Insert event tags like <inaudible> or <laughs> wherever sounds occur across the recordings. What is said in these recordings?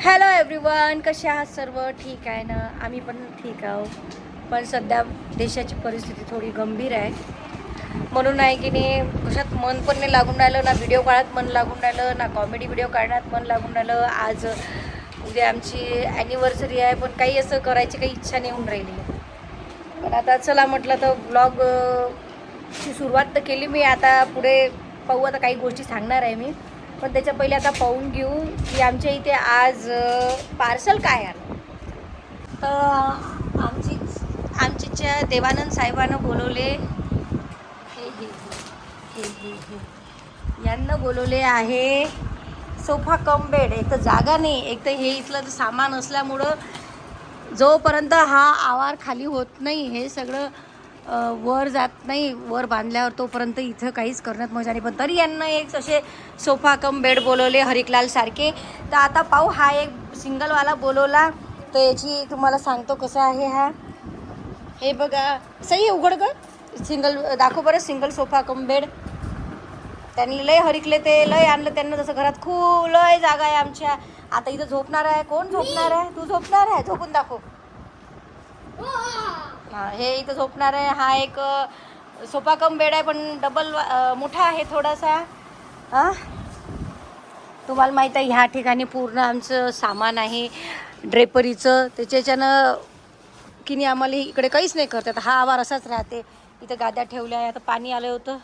Hello everyone कसे आहात सर्व? ठीक आहे ना? आम्ही पण ठीक आहोत पण सध्या देशाची परिस्थिती थोडी गंभीर आहे. म्हणून आहे की नाही कशात मन पण नाही लागून राहिलं ना व्हिडिओ काढात मन लागून राहिलं ना कॉमेडी व्हिडिओ काढण्यात मन लागून राहिलं. आज उद्या आमची ॲनिव्हर्सरी आहे पण काही असं करायची काही इच्छा नाही होऊन राहिली. पण आता चला म्हटलं तर ब्लॉगची सुरुवात तर केली मी. आता पुढे पाहू आता काही गोष्टी सांगणार आहे मी. पण त्याच्या पहिले आता पाहून घेऊ की आमच्या इथे आज पार्सल काय आलं? तर आमची आमच्या देवानंद साहेबानं बोलवले. हे हे हे हे हे. यांना बोलवले आहे सोफा कम बेड. एक तर जागा नाही एक तर हे इथलं सामान असल्यामुळं जोपर्यंत हा आवार खाली होत नाही हे सगळं वर जात नाही वर बांधल्यावर तोपर्यंत इथं काहीच करण्यात मजा नाही. पण तरी यांना एक असे सोफा कम बेड बोलवले हरिकलाल सारखे. तर आता पाहू हा एक सिंगलवाला बोलवला. तर याची तुम्हाला सांगतो कसा आहे हा. हे बघा सही उघड ग. सिंगल दाखव बरं सिंगल सोफा कम बेड. त्यांनी लय हरिकले ते लय आणलं त्यांना जसं घरात. खूप लय जागा आहे आमच्या. आता इथं झोपणार आहे. कोण झोपणार आहे? तू झोपणार आहे? झोपून दाखव. हे इथं झोपणार आहे. हा एक सोपा कम बेड आहे पण डबल मोठा आहे थोडासा. हां? तुम्हाला माहीत आहे ह्या ठिकाणी पूर्ण आमचं सामान आहे. ड्रेपरीचं त्याच्याच्यानं की नाही आम्हाला इकडे काहीच नाही करतात हा आवार असाच राहते. इथं गाद्या ठेवल्या आहे आता पाणी आलं होतं.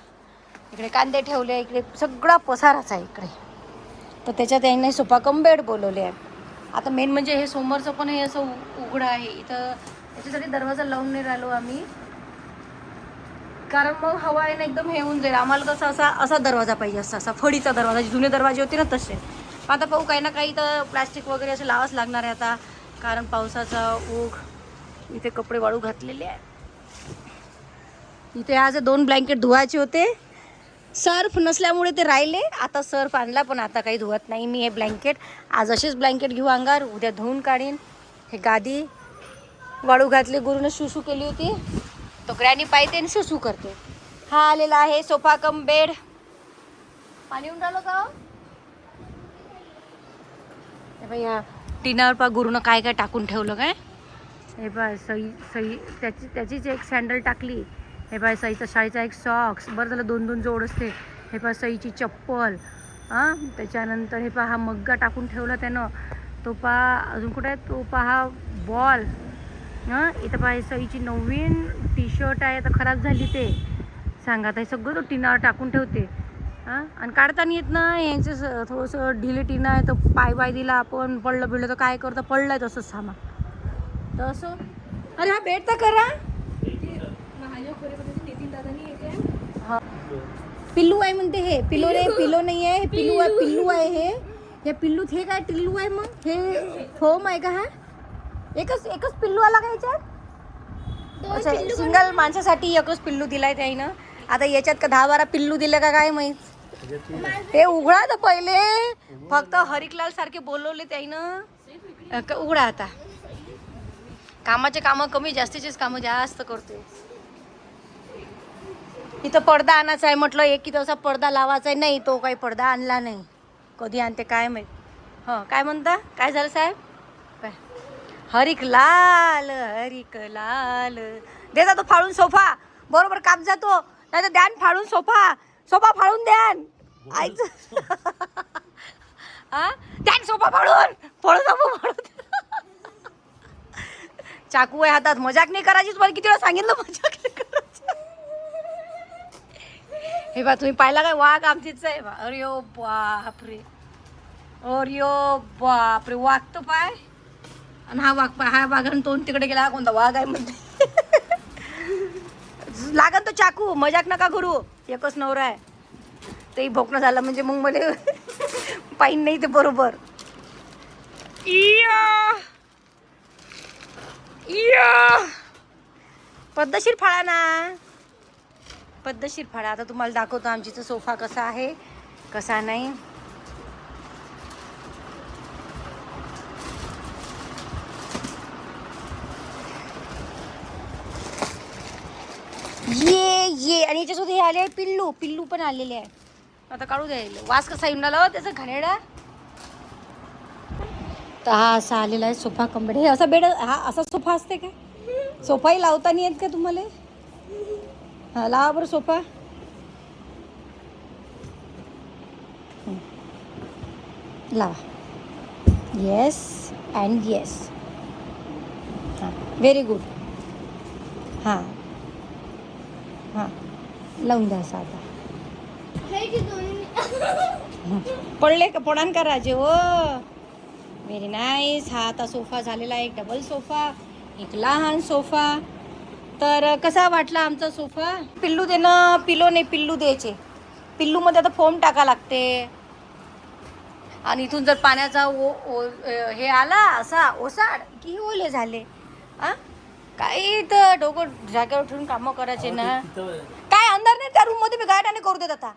इकडे कांदे ठेवले इकडे सगळा पसाराच आहे इकडे. तर त्याच्यात यांनी सोपा कम बेड बोलवले आहे आता मेन म्हणजे हे समोरचं पण हे असं उ- उघडं आहे. इथं याच्यासाठी दरवाजा लावून नाही राहिलो आम्ही. कारण मग हवा आहे ना एकदम हे होऊन जाईल. आम्हाला कसं असा असा दरवाजा पाहिजे असा असा फळीचा दरवाजा जे जुने दरवाजे होते ना तसे. आता पाहू काही ना काही तर प्लॅस्टिक वगैरे असे लावाच लागणार आहे आता. कारण पावसाचा ओघ. इथे कपडे वाळू घातलेले आहे इथे आज दोन ब्लँकेट धुवायचे होते. सर्फ नसल्यामुळे ते राहिले. आता सर्फ आणला पण आता काही धुवत नाही मी हे ब्लँकेट आज असेच ब्लँकेट घेऊ अंगार. उद्या धुवून काढीन. हे गादी. वाळू घातली गुरुनं सुसू केली होती. तो ग्रॅनी पाहिजे आणि सुसू करते. हा आलेला आहे सोफा कम बेड. पाणी येऊन राहिलं का? भैया हे टिनावर पा गुरुनं काय काय टाकून ठेवलं काय. हे बाय सई सई त्याची त्याचीच एक सँडल टाकली. हे पाय सईचा शाळेचा एक सॉक्स बरं झालं दोन दोन जोड असते. हे पहा सईची चप्पल. हां त्याच्यानंतर हे पहा हा मग्गा टाकून ठेवला त्यानं. तो पहा अजून कुठे आहे? तो पहा बॉल हां इथं पहा सईची नवीन टी शर्ट आहे तर खराब झाली ते. सांगा आता सगळं तो टिनावर टाकून ठेवते. हां आणि काढताना येत ना यांचं स- थोडंसं ढिले टिना आहे तर पाय पाय दिला आपण पडलं बिडलं तर काय करतं पडलं आहे तसंच सामान. तर असं. अरे हा भेट तर करा. हा. पिल्लू आहे म्हणते हे. पिलो रे पिलो नाही आहे हे पिल्लू आहे पिल्लू आहे हे. या पिल्लूत हे काय टिल्लू आहे मग? हे फोम आहे का हा? एकच एकच पिल्लू आला का याच्यात? सिंगल माणसासाठी एकच पिल्लू दिलाय त्याईनं. आता याच्यात का दहा बारा पिल्लू दिले का काय माहीत? ते उघडा तर पहिले. फक्त हरिकलाल सारखे बोलवले त्याईनं. उघडा आता. कामाचे कामं कमी जास्तीचेच कामं जास्त करते इथं पडदा आणायचा आहे म्हटलं एक की तसा पडदा लावायचा आहे. नाही तो काही पडदा आणला नाही. कधी आणते काय माहीत? हां काय म्हणता? काय झालं साहेब? हरिक लाल हरिक लाल. देता तो फाळून सोफा. बरोबर काम जातो नाही तर द्यान फाळून सोफा. सोफा फाळून द्यान. आईच. <laughs> द्यान सोफा फाळून फळू सोफा फाळून <laughs> चाकू आहे हातात. मजाक नाही करायची. तुम्हाला किती वेळा सांगितलं मजाक नाही करायची? हे बा तुम्ही पाहिला काय वाघ आमचीच आहे बा? अरे ओ बापरे. अरे ओ बापरे. वाघ तर पाय. आणि हा वाघ हा वाघानं तोंड तिकडे गेला कोणता वाघ आहे म्हणते. लागन तो चाकू मजाक नका करू. एकच नवरा आहे. तेही भोकणं झालं म्हणजे मग मला पाहिन नाही ते बरोबर. इया इया पद्धतशीर फाळा ना. पद्धतशीर फाळा. आता तुम्हाला दाखवतो आमचीचा सोफा कसा आहे कसा नाही. ये ये. आणि याच्यासोबत हे आले आहे पिल्लू. पिल्लू पण आलेले आहे. आता काढू द्यायला वास कसा येऊन आला हो, त्याचा घाणेरडा. तर हा असा आलेला आहे सोफा कंबेड. हे असा बेड हा असा सोफा असते का? सोफाही लावता नाही येत का तुम्हाला? हा लावा बरं सोफा. लावा. येस अँड येस हां व्हेरी गुड हां. हां. लावून द्या साधा पडले का? पडान का राजे? हो. व्हेरी नाईस हा आता सोफा झालेला आहे. एक डबल सोफा एक लहान सोफा. तर कसा वाटला आमचा सोफा? पिल्लू देणं पिलो नाही पिल्लू द्यायचे. पिल्लूमध्ये आता फोम टाका लागते. आणि इथून जर पाण्याचा ओ ओ हे आला असा ओसाड की ओले झाले. आ काही तर डोकं जागेवर ठेवून कामं करायचे ना. काय अंदर नाही? त्या रूममध्ये मी गायडा नाही करू देत आता.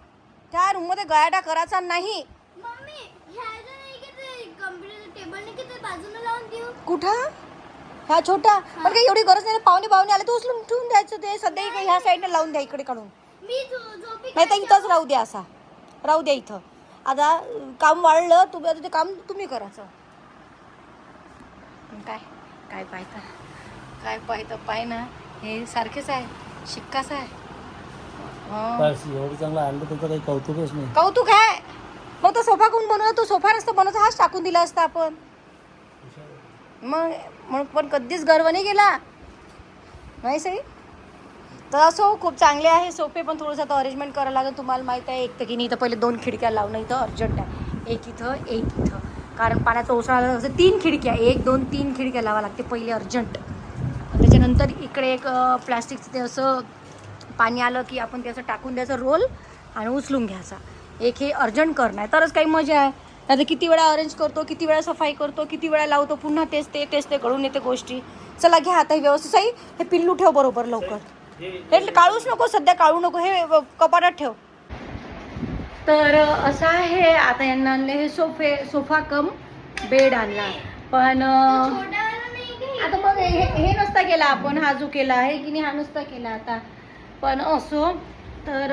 त्या रूममध्ये गायडा करायचा नाही. मम्मी ह्याचं नाही की ते कम्प्युटर टेबल नाही की ते बाजूला लावून देऊ? कुठं? हा छोटा. पण काही एवढी गरज नाही पाहुणे पाहुणे आले तर उचलून ठेवून द्यायचं ते. सध्या इकडे ह्या साईडने लावून द्या इकडे काढून मी झो- झोपी नाही तर इथंच राहू द्या असा. राहू द्या इथं. आता अं, काम वाढलं तुम्ही आता ते काम तुम्ही करायचं पण काय? काय पाहता? काय पाहतं पाय ना हे सारखेच आहे. शिक्काच आहे. हं. बस एवढं चांगलं आणलं त्याचं काही कौतुकच नाही. कौतुक आहे. मग तो सोफा कोण बनवला? तो सोफा नसता बनवता हाच टाकून दिला असता आपण. मग मग पण कधीच गर्व नाही गेला नाही सई? तर असो खूप चांगले आहे. सोफे पण थोडंसं आता अरेंजमेंट करावं लागेल. तुम्हाला माहीत आहे एक तर की नाही इथं पहिले दोन खिडक्या लावणं इथं अर्जंट आहे. एक इथं एक इथं. कारण पाण्याचा ओसळा आला असं तीन खिडक्या. एक दोन तीन खिडक्या लावा लागते. पहिले अर्जंट नंतर इकडे एक प्लास्टिकचं ते असं पाणी आलं की आपण त्याचं टाकून द्यायचं रोल आणि उचलून घ्यायचा. एक हे अर्जंट करणं आहे. तरच काही मजा आहे. नाही किती वेळा अरेंज करतो किती वेळा सफाई करतो किती वेळा लावतो पुन्हा तेच ते तेच ते कळून येते गोष्टी. चला घ्या आता हे व्यवस्थित. साई हे पिल्लू ठेव बरोबर लवकर. हे काढूच नको सध्या काढू नको. हे कपाटात ठेव. तर असं आहे. आता यांना आणले हे सोफे सोफा कम बेड आणला पण आता मग हे हे नसता केला आपण हा जो केला आहे की नाही हा नसता केला आता. पण असो तर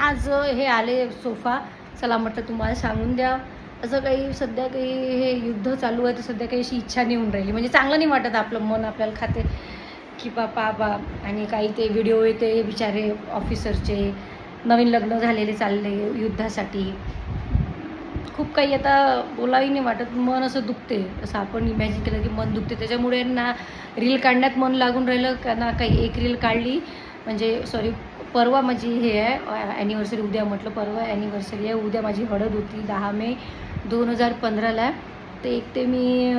आज हे आले सोफा. चला म्हटलं तुम्हाला सांगून द्या. असं काही सध्या काही हे युद्ध चालू आहे तर सध्या काही अशी इच्छा नाही होऊन राहिली. म्हणजे चांगलं नाही वाटत आपलं मन आपल्याला खाते. की बापा बा आणि काही ते व्हिडिओ येते बिचारे ऑफिसरचे नवीन लग्न झालेले चालले युद्धासाठी. खूप काही आता बोलावी नाही वाटत मन असं दुखते असं आपण इमॅजिन केलं की मन दुखते त्याच्यामुळे ना रील काढण्यात मन लागून राहिलं का ना काही एक रील काढली. म्हणजे सॉरी परवा माझी हे आहे ॲनिव्हर्सरी उद्या म्हटलं परवा ॲनिव्हर्सरी आहे. उद्या माझी हळद होती दहा मे दोन हजार पंधराला. ते एक ते मी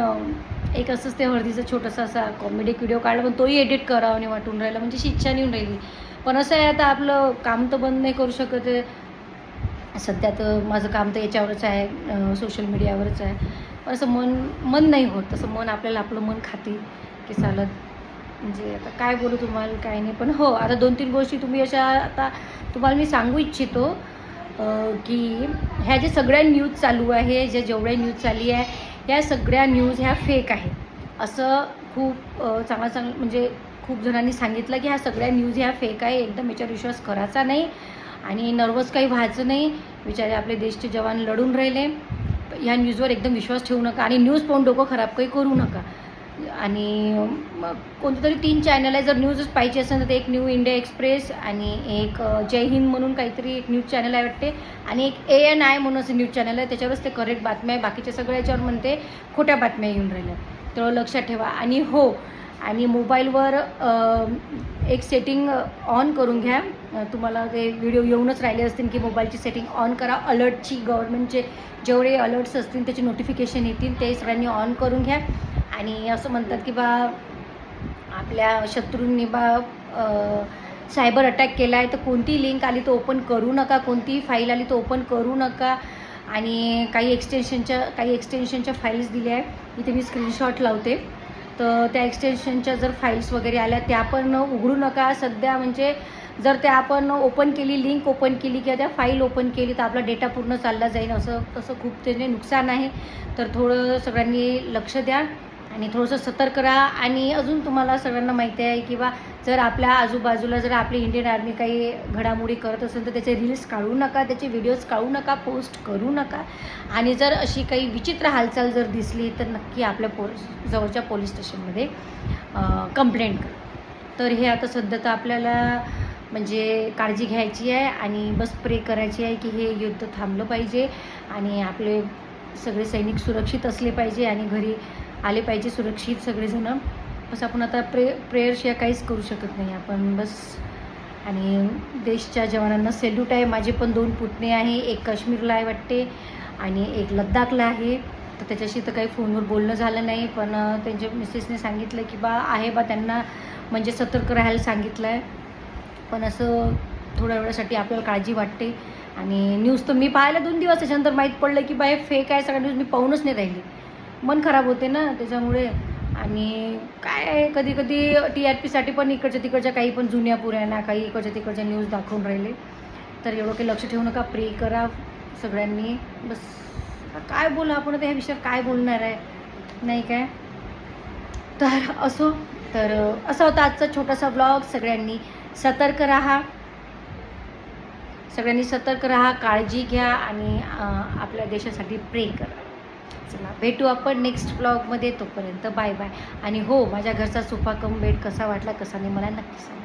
एक असंच ते हळदीचं छोटासा असा कॉमेडी व्हिडिओ काढला पण तोही एडिट करावा नाही वाटून राहिला. म्हणजे अशी इच्छा राहिली. पण असं आहे आता आपलं काम तर बंद नाही करू शकत आहे. सध्या तर माझं काम तर याच्यावरच आहे सोशल मीडियावरच आहे. पण असं मन मन नाही होत. तसं मन आपल्याला आपलं मन खाते की चालत. म्हणजे आता काय बोलू तुम्हाला काय नाही. पण हो आता दोन तीन गोष्टी तुम्ही अशा आता तुम्हाला मी सांगू इच्छितो की ह्या जे सगळ्या न्यूज चालू आहे ज्या जेवढ्या न्यूज चालली आहे ह्या सगळ्या न्यूज ह्या फेक आहे असं खूप चांगला चांगलं चांगलं म्हणजे खूप जणांनी सांगितलं की ह्या सगळ्या न्यूज ह्या फेक आहे. एकदम याच्यावर विश्वास करायचा नाही. आणि नर्वस काही व्हायचं नाही. बिचारे आपले देशचे जवान लढून राहिले. ह्या न्यूजवर एकदम विश्वास ठेवू नका आणि न्यूज पाहून डोकं खराब काही करू नका. आणि मग कोणतं तरी तीन चॅनल आहे जर न्यूजच पाहिजे असेल तर ते एक न्यू इंडिया एक्सप्रेस आणि एक जय हिंद म्हणून काहीतरी एक न्यूज चॅनल आहे वाटते. आणि एक ए एन आय म्हणून असं न्यूज चॅनल आहे. त्याच्यावरच ते करेक्ट बातम्या आहे. बाकीच्या सगळ्या याच्यावर म्हणते खोट्या बातम्या येऊन राहिल्या. तर लक्षात ठेवा. आणि हो आणि मोबाईलवर एक सेटिंग ऑन करून घ्या. तुम्हाला ते व्हिडिओ येऊनच राहिले असतील की मोबाईलची सेटिंग ऑन करा. अलर्टची गव्हर्नमेंटचे जेवढे अलर्ट्स असतील त्याचे नोटिफिकेशन येतील ते सगळ्यांनी ऑन करून घ्या. आणि असं म्हणतात की बा आपल्या शत्रूंनी बा सायबर अटॅक केला आहे तर कोणती लिंक आली तर ओपन करू नका. कोणतीही फाईल आली तर ओपन करू नका. आणि काही एक्सटेन्शनच्या काही एक्सटेन्शनच्या फाईल्स दिल्या आहे इथे मी स्क्रीनशॉट लावते. तर त्या एक्सटेन्शनच्या जर फाईल्स वगैरे आल्या त्या पण उघडू नका. सध्या म्हणजे जर ते आपण ओपन केली लिंक ओपन केली किंवा त्या फाईल ओपन केली तर आपला डेटा पूर्ण चालला जाईल असं तसं खूप त्याने नुकसान आहे. तर थोडं सगळ्यांनी लक्ष द्या आणि थोडंसं सतर्क राहा. आणि अजून तुम्हाला सगळ्यांना माहिती आहे किंवा जर आपल्या आजूबाजूला जर आपली इंडियन आर्मी काही घडामोडी करत असेल तर त्याचे रील्स काढू नका त्याचे व्हिडिओज काढू नका पोस्ट करू नका. आणि जर अशी काही विचित्र हालचाल जर दिसली तर नक्की आपल्या पो जवळच्या पोलीस स्टेशनमध्ये कंप्लेंट करा. तर हे आता सध्या तर आपल्याला म्हणजे काळजी घ्यायची आहे आणि बस प्रे करायची आहे की हे युद्ध थांबलं पाहिजे आणि आपले सगळे सैनिक सुरक्षित असले पाहिजे आणि घरी आले पाहिजे सुरक्षित सगळेजणं. बस आपण आता प्रे प्रेयरशिवाय काहीच करू शकत नाही आपण बस. आणि देशच्या जवानांना सेल्यूट आहे. माझे पण दोन पुतणे आहे. एक काश्मीरला आहे वाटते आणि एक लद्दाखला आहे. तर त्याच्याशी तर काही फोनवर बोलणं झालं नाही पण त्यांच्या मिसेसने सांगितलं की बा आहे बा त्यांना म्हणजे सतर्क राहायला सांगितलं आहे पण असं थोड्या वेळासाठी आपल्याला काळजी वाटते. आणि न्यूज तर मी पाहायला दोन दिवस त्याच्यानंतर माहीत पडलं की बा फेक आहे सगळ्या न्यूज मी पाहूनच नाही राहिली. मन खराब होते ना त्याच्यामुळे. आणि काय आहे कधी कधी टी आर पीसाठी पण इकडच्या तिकडच्या काही पण जुन्या पुऱ्याना काही इकडच्या तिकडच्या न्यूज दाखवून राहिले. तर एवढं काही लक्ष ठेवू नका प्रे करा सगळ्यांनी. बस. काय बोला आपण आता ह्या विषयावर काय बोलणार आहे? नाही काय तर असो तर असा होता आजचा छोटासा ब्लॉग सगळ्यांनी सतर्क राहा. सगळ्यांनी सतर्क राहा काळजी घ्या आणि आपल्या देशासाठी प्रे करा. चला भेटू आपण नेक्स्ट ब्लॉगमध्ये तोपर्यंत बाय बाय आणि हो माझ्या घरचा सोफा कम बेड कसा वाटला कसा नाही मला नक्की सांगा.